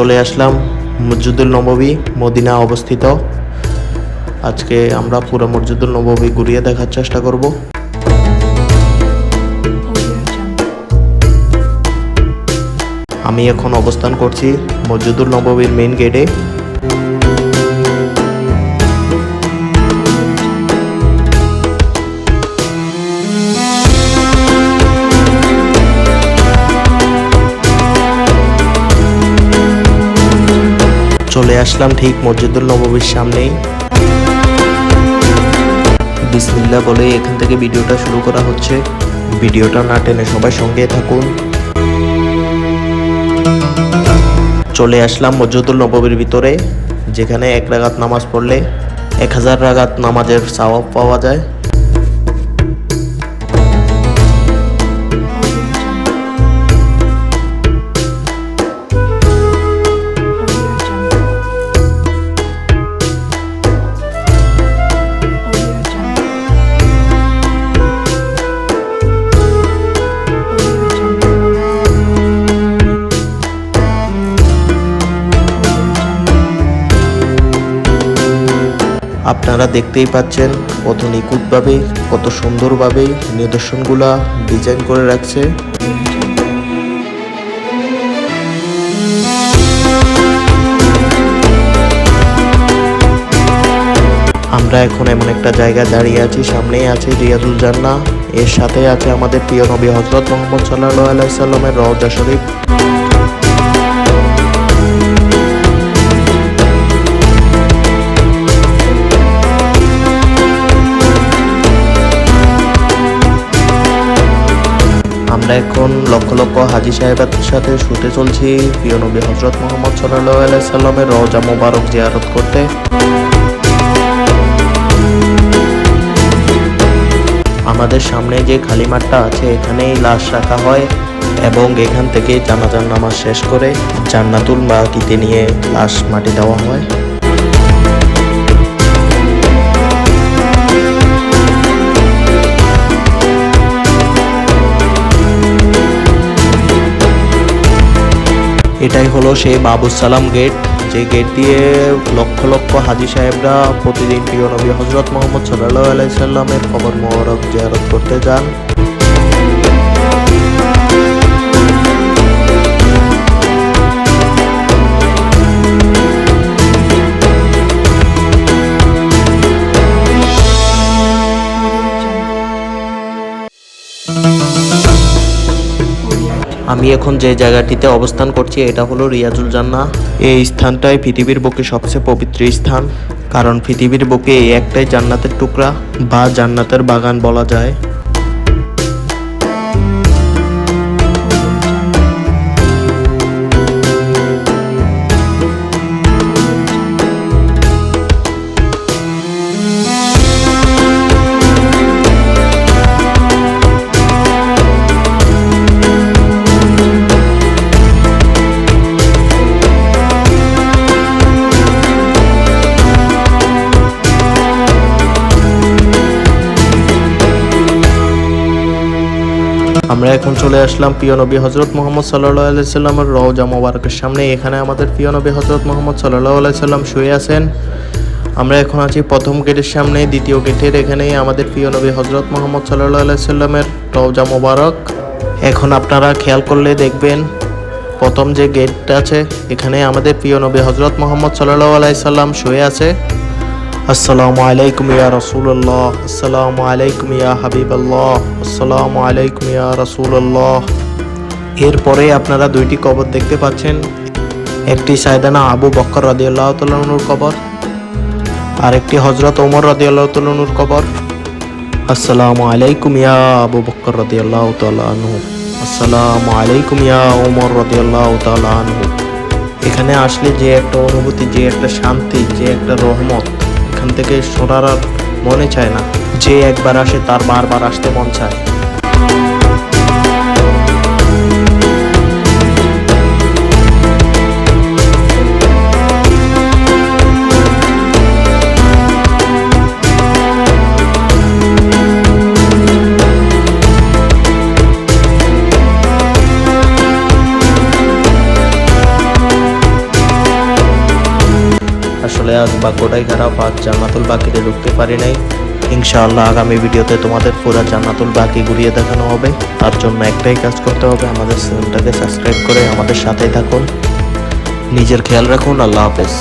চলে আসলাম মসজিদুল নববী, মদিনা অবস্থিত। আজকে আমরা পুরো মসজিদুল নববী ঘুরিয়ে দেখার চেষ্টা করব। আমি এখন অবস্থান করছি মসজিদুল নববীর মেইন গেটে চলে আসলাম ঠিক মসজিদুল নববীর সামনেই। বিসমিল্লা বলে এখান থেকে ভিডিওটা শুরু করা হচ্ছে। ভিডিওটা না টেনে সবাই সঙ্গে থাকুন। চলে আসলাম মসজিদুল নববীর ভিতরে, যেখানে এক রাগাত নামাজ পড়লে এক হাজার রাগাত নামাজের সওয়াব পাওয়া যায়। আপনারা দেখতেই পাচ্ছেন কত নিখুঁতভাবে, কত সুন্দরভাবে নিদর্শনগুলা ডিজাইন করে রাখছে। আমরা এখন এমন একটা জায়গায় দাঁড়িয়ে আছি, সামনেই আছে রিয়াজুল জান্না এর সাথে আছে আমাদের প্রিয় নবী হজরত মোহাম্মদ সাল্লাহ আলাইসাল্লামের রওজা শরীফ। আমরা এখন লক্ষ লক্ষ হাজি সাহেবের সাথে শুতে চলছি। প্রিয় নবী হজরত মোহাম্মদ সাল্লাহ আলাইসাল্লামের রওজা মোবারক জিয়ারত করতে। আমাদের সামনে যে খালি মাঠটা আছে, এখানেই লাশ রাখা হয় এবং এখান থেকে জানাজার নামাজ শেষ করে জান্নাতুল বাকিতে নিয়ে লাশ মাটি দেওয়া হয়। এটাই হলো সেই বাবুসালাম গেট, যে গেট দিয়ে লক্ষ লক্ষ হাজি সাহেবরা প্রতিদিন প্রিয় নবী হজরত মোহাম্মদ সাল্লাহ আলাইসাল্লামের খবর মোহরক জিয়ারত করতে যান। আমি এখন যে জায়গাটিতে অবস্থান করছি, এটা হলো রিয়াজুল জান্না এই স্থানটাই পৃথিবীর বুকে সবচেয়ে পবিত্র স্থান। কারণ পৃথিবীর বুকে এই একটাই জান্নাতের টুকরা বা জান্নাতের বাগান বলা যায়। আমরা এখন চলে আসলাম প্রিয় নবী হজরত মোহাম্মদ সাল্লাহ আলাইসাল্লামের রওজা মোবারকের সামনে। এখানে আমাদের প্রিয় নবী হজরত মোহাম্মদ সাল্লাহ আলাইসাল্লাম শুয়ে আছেন। আমরা এখন আছি প্রথম গেটের সামনে, দ্বিতীয় গেটের এখানেই আমাদের প্রিয় নবী হজরত মোহাম্মদ সাল্লাহ আলাইসাল্লামের রওজা মোবারক। এখন আপনারা খেয়াল করলে দেখবেন, প্রথম যে গেটটা আছে, এখানে আমাদের প্রিয় নবী হজরত মোহাম্মদ সাল্লাহ আলাইসাল্লাম শুয়ে আছে। আসসালামু আলাইকুম ইয়া রাসূলুল্লাহ, আসসালামু আলাইকুম ইয়া হাবিবাল্লাহ, আসসালামু আলাইকুম ইয়া রাসূলুল্লাহ। এরপরে আপনারা দুইটি কবর দেখতে পাচ্ছেন। একটি সায়দানা আবু বক্কর রাদিয়াল্লাহু তাআলার কবর আর একটি হযরত ওমর রাদিয়াল্লাহু তাআলার কবর। আসসালামু আলাইকুম ইয়া আবু বক্কর রাদিয়াল্লাহু আনহু। আসসালামু আলাইকুম ইয়া ওমর রাদিয়াল্লাহু আনহু। এখানে আসলে যে একটা অনুভূতি, যে একটা শান্তি, যে একটা রহমত এখান থেকে সরার আর মনে চায় না। যে একবার আসে তার বারবার আসতে মন চায়। আসলে আজ ভাগ্যটাই খারাপ আজ জান্নাতুল বাকিতে ঢুকতে পারি নাই। ইনশাআল্লাহ আগামী ভিডিওতে তোমাদের পুরো জান্নাতুল বাকি ঘুরিয়ে দেখানো হবে। তার জন্য একটাই কাজ করতে হবে, আমাদের চ্যানেলটাকে সাবস্ক্রাইব করে আমাদের সাথেই থাকুন। নিজের খেয়াল রাখুন, আল্লাহ হাফেজ।